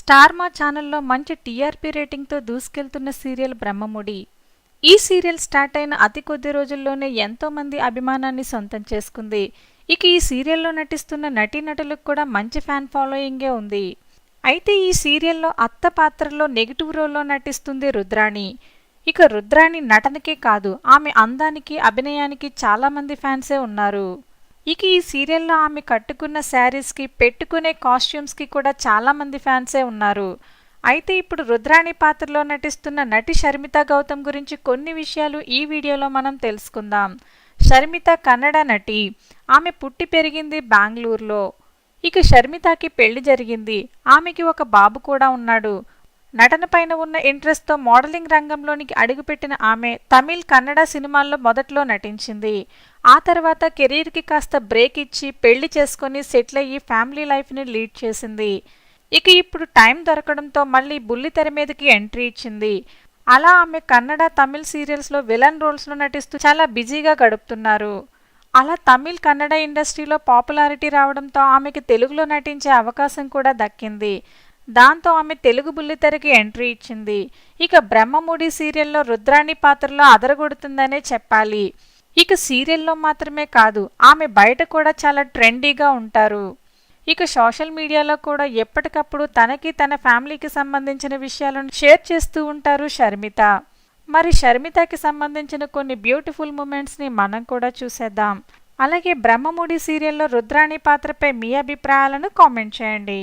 Star Maa ఛానల్లో మంచి TRP రేటింగ్తో దూసుకెళ్తున్న సీరియల్ బ్రహ్మముడి. ఈ సీరియల్ స్టార్ట్ అయిన అతి కొద్ది రోజుల్లోనే ఎంతో మంది అభిమానాన్ని సొంతం చేసుకుంది. ఇక ఈ సీరియల్లో నటిస్తున్న నటీనటులకు కూడా మంచి ఫ్యాన్ ఫాలోయింగే ఉంది. అయితే ఈ సీరియల్లో అత్త పాత్రలో నెగిటివ్ రోల్లో నటిస్తుంది రుద్రాణి. ఇక రుద్రాణి నటనకే కాదు ఆమె అందానికి అభినయానికి చాలామంది ఫ్యాన్సే ఉన్నారు. ఇక ఈ సీరియల్లో ఆమె కట్టుకున్న శారీస్కి పెట్టుకునే కాస్ట్యూమ్స్కి కూడా చాలామంది ఫ్యాన్సే ఉన్నారు. అయితే ఇప్పుడు రుద్రాణి పాత్రలో నటిస్తున్న నటి షర్మిత గౌతమ్ గురించి కొన్ని విషయాలు ఈ వీడియోలో మనం తెలుసుకుందాం. షర్మిత కన్నడ నటి. ఆమె పుట్టి పెరిగింది బెంగళూరులో. ఇక షర్మితకి పెళ్ళి జరిగింది. ఆమెకి ఒక బాబు కూడా ఉన్నాడు. నటన పైన ఉన్న ఇంట్రెస్ట్తో మోడలింగ్ రంగంలోనికి అడుగుపెట్టిన ఆమె తమిళ్ కన్నడ సినిమాల్లో మొదట్లో నటించింది. ఆ తర్వాత కెరీర్కి కాస్త బ్రేక్ ఇచ్చి పెళ్ళి చేసుకొని సెటిల్ అయ్యి ఫ్యామిలీ లైఫ్ని లీడ్ చేసింది. ఇక ఇప్పుడు టైం దొరకడంతో మళ్ళీ బుల్లి తెర మీదకి ఎంట్రీ ఇచ్చింది. అలా ఆమె కన్నడ తమిళ్ సీరియల్స్లో విలన్ రోల్స్లో నటిస్తూ చాలా బిజీగా గడుపుతున్నారు. అలా తమిళ్ కన్నడ ఇండస్ట్రీలో పాపులారిటీ రావడంతో ఆమెకి తెలుగులో నటించే అవకాశం కూడా దక్కింది. దాంతో ఆమె తెలుగు బుల్లితెరకి ఎంట్రీ ఇచ్చింది. ఇక బ్రహ్మముడి సీరియల్లో రుద్రాణి పాత్రలో అదరగొడుతుందనే చెప్పాలి. ఇక సీరియల్లో మాత్రమే కాదు ఆమె బయట కూడా చాలా ట్రెండీగా ఉంటారు. ఇక సోషల్ మీడియాలో కూడా ఎప్పటికప్పుడు తనకి తన ఫ్యామిలీకి సంబంధించిన విషయాలను షేర్ చేస్తూ ఉంటారు షర్మిత. మరి షర్మితకి సంబంధించిన కొన్ని బ్యూటిఫుల్ మూమెంట్స్ని మనం కూడా చూసేద్దాం. అలాగే బ్రహ్మముడి సీరియల్లో రుద్రాణి పాత్రపై మీ అభిప్రాయాలను కామెంట్ చేయండి.